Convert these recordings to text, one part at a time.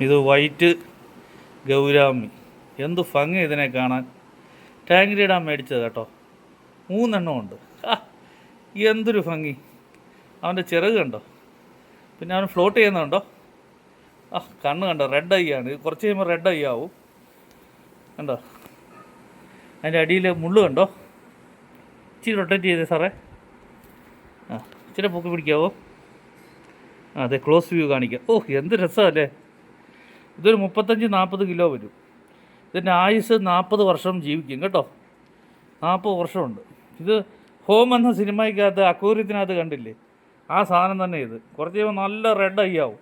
ഇത് white gourami. എന്ത് ഭംഗി ഇതിനെ കാണാൻ. ടാങ്കിലിടാൻ മേടിച്ചത് കേട്ടോ. മൂന്നെണ്ണം ഉണ്ട്. എന്തൊരു ഭംഗി. അവന്റെ ചിറക് കണ്ടോ? പിന്നെ അവൻ ഫ്ലോട്ട് ചെയ്യുന്നുണ്ടോ? ആ കണ്ണ് കണ്ടോ? റെഡ് ഐ ആണ്. കുറച്ച് കഴിയുമ്പോൾ റെഡ് ഐ ആവും. കണ്ടോ? അതിന്റെ അടിയിൽ മുള്ളു കണ്ടോ? ഇച്ചിരി റൊട്ടേറ്റ് ചെയ്തേ സാറേ. ആ ഇച്ചിരി പൊക്കി പിടിക്കാവോ? അതെ ക്ലോസ് വ്യൂ കാണിക്കാം. ഓ എന്ത് രസമല്ലേ? ഇതൊരു മുപ്പത്തഞ്ച് നാൽപ്പത് കിലോ വരും. ഇതിന്റെ ആയുസ് നാൽപ്പത് വർഷം ജീവിക്കും കേട്ടോ. നാൽപ്പത് വർഷമുണ്ട്. ഇത് ഹോം എന്ന സിനിമയ്ക്കകത്ത് അക്കൂര്യത്തിനകത്ത് കണ്ടില്ലേ? ആ സാധനം തന്നെ ഇത്. കുറച്ച് കഴിയുമ്പോൾ നല്ല റെഡ് ഐ ആവും.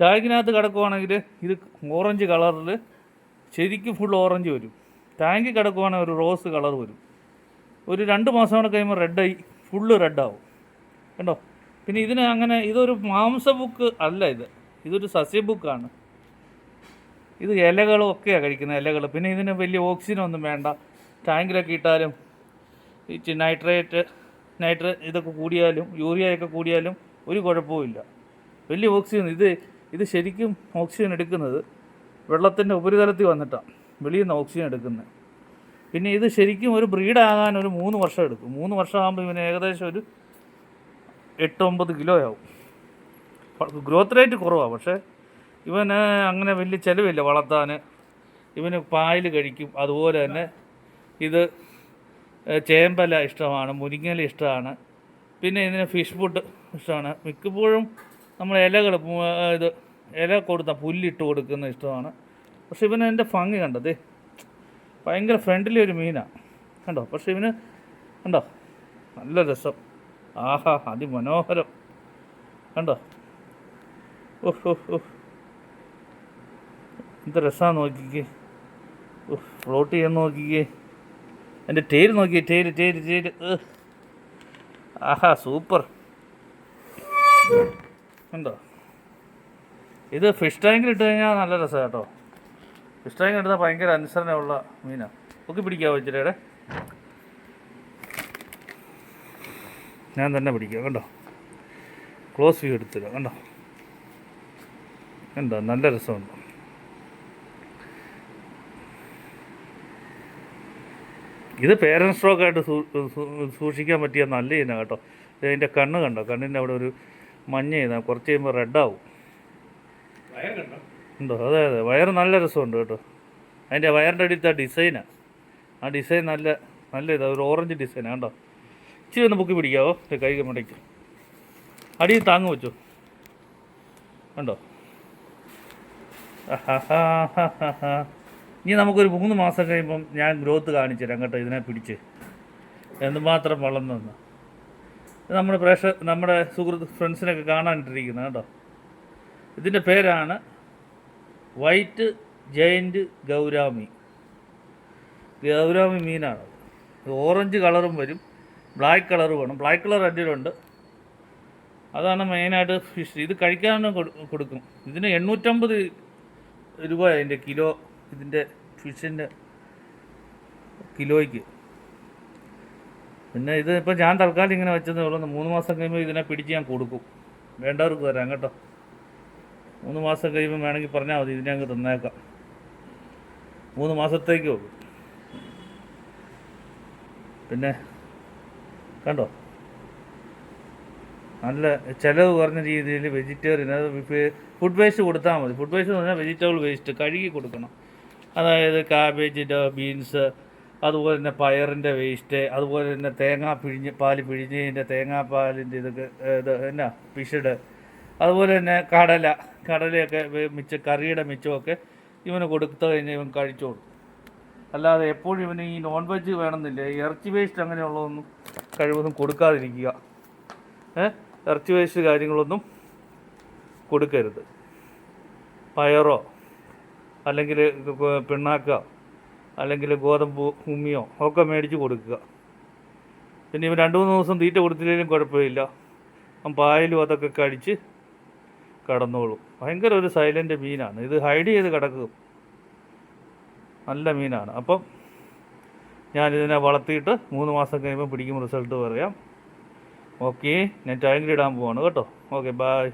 ടാങ്കിനകത്ത് കിടക്കുവാണെങ്കിൽ ഇത് ഓറഞ്ച് കളറിൽ ശരിക്കും ഫുൾ ഓറഞ്ച് വരും. ടാങ്കിൽ കിടക്കുവാണെങ്കിൽ ഒരു റോസ് കളർ വരും. ഒരു രണ്ട് മാസം കൂടെ കഴിയുമ്പോൾ റെഡ് ഐ ഫുള്ള് റെഡാവും കണ്ടോ? പിന്നെ ഇതിന് അങ്ങനെ ഇതൊരു മാംസ ബുക്ക് അല്ല ഇത്. ഇതൊരു സസ്യ ബുക്കാണ് ഇത് ഇലകളും ഒക്കെയാണ് കഴിക്കുന്നത് ഇലകൾ പിന്നെ ഇതിന് വലിയ ഓക്സിജൻ ഒന്നും വേണ്ട. ടാങ്കിലൊക്കെ ഇട്ടാലും ഈ നൈട്രേറ്റ് നൈട്ര ഇതൊക്കെ കൂടിയാലും യൂറിയയൊക്കെ കൂടിയാലും ഒരു കുഴപ്പവുമില്ല വലിയ ഓക്സിജൻ ഇത് ഇത് ശരിക്കും ഓക്സിജൻ എടുക്കുന്നത് വെള്ളത്തിന്റെ ഉപരിതലത്തിൽ വന്നിട്ടാണ് വെളിയിൽ നിന്ന് ഓക്സിജൻ എടുക്കുന്നത്. പിന്നെ ഇത് ശരിക്കും ഒരു ബ്രീഡാകാൻ ഒരു മൂന്ന് വർഷം എടുക്കും. മൂന്ന് വർഷം ആകുമ്പോൾ ഇവന് ഏകദേശം ഒരു എട്ട് ഒമ്പത് കിലോ ആവും. ഗ്രോത്ത് റേറ്റ് കുറവാണ് പക്ഷേ ഇവന് അങ്ങനെ വലിയ ചിലവില്ല വളർത്താൻ ഇവന് പായൽ കഴിക്കും. അതുപോലെ തന്നെ ഇത് ചേമ്പല ഇഷ്ടമാണ് മുരിങ്ങല ഇഷ്ടമാണ്. പിന്നെ ഇതിന് ഫിഷ് ഫുഡ് ഇഷ്ടമാണ്. മിക്കപ്പോഴും നമ്മൾ ഇലകൾ ഇത് ഇല കൊടുത്ത പുല്ലിട്ട് കൊടുക്കുന്ന ഇഷ്ടമാണ്. പക്ഷെ ഇവന് എന്റെ ഭംഗി കണ്ടത് ഭയങ്കര ഫ്രണ്ട്ലി ഒരു മീനാണ് കണ്ടോ? പക്ഷെ ഇവന് കണ്ടോ? നല്ല രസം. ആഹാ അതിമനോഹരം. കണ്ടോ? ഓഹ് ഓഹ് ഓഹ് എന്ത് രസമാണ് നോക്കിക്കേ. ഫ്ലോട്ട് ചെയ്യാൻ നോക്കിക്കേ. എന്റെ ടേര് നോക്കിയേ ടേര് ടേര് ടേര് ആഹാ സൂപ്പർ എന്തോ ഇത് ഫിഷ് ടാങ്കിൽ ഇട്ട് കഴിഞ്ഞാൽ നല്ല രസമാണ് കേട്ടോ. ഫിഷ് ടാങ്കിൽ ഇടുന്ന ഭയങ്കര അനുസരണമുള്ള മീനാണ് ഒക്കെ പിടിക്കാവോ ഇച്ചിരിയുടെ? ഞാൻ തന്നെ പിടിക്കാം കണ്ടോ? ക്ലോസ് വ്യൂ എടുത്തില്ല കണ്ടോ? കണ്ടോ? നല്ല രസമുണ്ട്. ഇത് പേരൻസ് സ്ട്രോക്ക് ആയിട്ട് സൂ- സൂ- സൂക്ഷിക്കാൻ പറ്റിയ നല്ല ഇനം കേട്ടോ. ഇതിന്റെ കണ്ണ് കണ്ടോ? കണ്ണിന്റെ അവിടെ ഒരു മഞ്ഞ ഇതാ കുറച്ച് കഴിയുമ്പോൾ റെഡാവും ഉണ്ടോ? അതെ അതെ. വയറ് നല്ല രസമുണ്ട് കേട്ടോ. അതിന്റെ വയറിന്റെ അടുത്ത് ആ ഡിസൈനാണ് ആ. ഡിസൈൻ നല്ല നല്ല ഇതാ. ഒരു ഓറഞ്ച് ഡിസൈനാണ് കേട്ടോ ഇച്ചിരി ഒന്ന് പൊക്കി പിടിക്കാവോ? കൈ മടയ്ക്ക് അടിയിൽ താങ്ങ് വെച്ചോ. കണ്ടോ? ആഹാഹാഹാഹാ. ഇനി നമുക്കൊരു മൂന്ന് മാസം കഴിയുമ്പം ഞാൻ ഗ്രോത്ത് കാണിച്ചു തരാം കേട്ടോ ഇതിനെ പിടിച്ച്. എന്തുമാത്രം വളർന്നെന്ന് നമ്മുടെ പ്രേക്ഷ നമ്മുടെ സുഹൃത്ത് ഫ്രണ്ട്സിനൊക്കെ കാണാനിട്ടിരിക്കുന്നത് കേട്ടോ. ഇതിന്റെ പേരാണ് വൈറ്റ് ജയന്റ് ഗൗരാമി. ഗൗരാമി മീനാണ്. ഓറഞ്ച് കളറും വരും. ബ്ലാക്ക് കളർ വേണം. ബ്ലാക്ക് കളർ അടിയിലുണ്ട്. അതാണ് മെയിനായിട്ട് ഫിഷ് ഇത് കഴിക്കാനും കൊടുക്കും. ഇതിന് എണ്ണൂറ്റമ്പത് രൂപ അതിന്റെ കിലോ ഇതിന്റെ ഫിഷിന്റെ കിലോയ്ക്ക്. പിന്നെ ഇത് ഇപ്പം ഞാൻ തൽക്കാലം ഇങ്ങനെ വെച്ചതേ ഉള്ളൂ. മൂന്ന് മാസം കഴിയുമ്പോൾ ഇതിനെ പിടിച്ച് ഞാൻ കൊടുക്കും. വേണ്ടവർക്ക് തരാം കേട്ടോ. മൂന്ന് മാസം കഴിയുമ്പോൾ വേണമെങ്കിൽ പറഞ്ഞാൽ മതി. ഇതിനെ അങ്ങ് തന്നേക്കാം. മൂന്ന് മാസത്തേക്ക് ഉള്ളൂ. പിന്നെ കണ്ടോ? നല്ല ചിലവ് കുറഞ്ഞ രീതിയിൽ വെജിറ്റേറിയൻ അത് ഫുഡ് വേസ്റ്റ് കൊടുത്താൽ മതി. ഫുഡ് വേസ്റ്റ് എന്ന് പറഞ്ഞാൽ വെജിറ്റബിൾ വേസ്റ്റ്. കഴുകി കൊടുക്കണം. അതായത് കാബേജിന്റെ ബീൻസ് അതുപോലെ തന്നെ പയറിന്റെ വേസ്റ്റ് അതുപോലെ തന്നെ തേങ്ങാ പിഴിഞ്ഞ് പാൽ പിഴിഞ്ഞതിന്റെ തേങ്ങാപ്പാലിന്റെ ഇതൊക്കെ ഇത് എന്നാ പിഷിഡ് അതുപോലെ തന്നെ കടല കടലയൊക്കെ മിച്ച കറിയുടെ മിച്ചമൊക്കെ ഇവന് കൊടുത്തു കഴിഞ്ഞാൽ ഇവൻ കഴിച്ചോളും. അല്ലാതെ എപ്പോഴും ഇവന് ഈ നോൺ വെജ് വേണമെന്നില്ല ഇറച്ചി വേസ്റ്റ് അങ്ങനെയുള്ളതൊന്നും കഴിവൊന്നും കൊടുക്കാതിരിക്കുക. ഇറച്ചി വേസ്റ്റ് കാര്യങ്ങളൊന്നും കൊടുക്കരുത്. പയറോ അല്ലെങ്കിൽ പിണ്ണാക്ക അല്ലെങ്കിൽ ഗോതമ്പ് ഉമ്മിയോ ഒക്കെ മേടിച്ച് കൊടുക്കുക. പിന്നെ ഇവൻ രണ്ട് മൂന്ന് ദിവസം തീറ്റ കൊടുത്തില്ലെങ്കിലും കുഴപ്പമില്ല. പായലും അതൊക്കെ കഴിച്ച് കടന്നോളും. ഭയങ്കര ഒരു സൈലന്റ് മീനാണ്. ഇത് ഹൈഡ് ചെയ്ത് കിടക്കും. നല്ല മീനാണ്. അപ്പം ഞാനിതിനെ വളർത്തിയിട്ട് മൂന്ന് മാസം കഴിയുമ്പോൾ പിടിക്കും. റിസൾട്ട് പറയാം. ഓക്കെ ഞാൻ ടാങ്കിൽ ഇടാൻ പോവാണ്. കേട്ടോ. Okay bye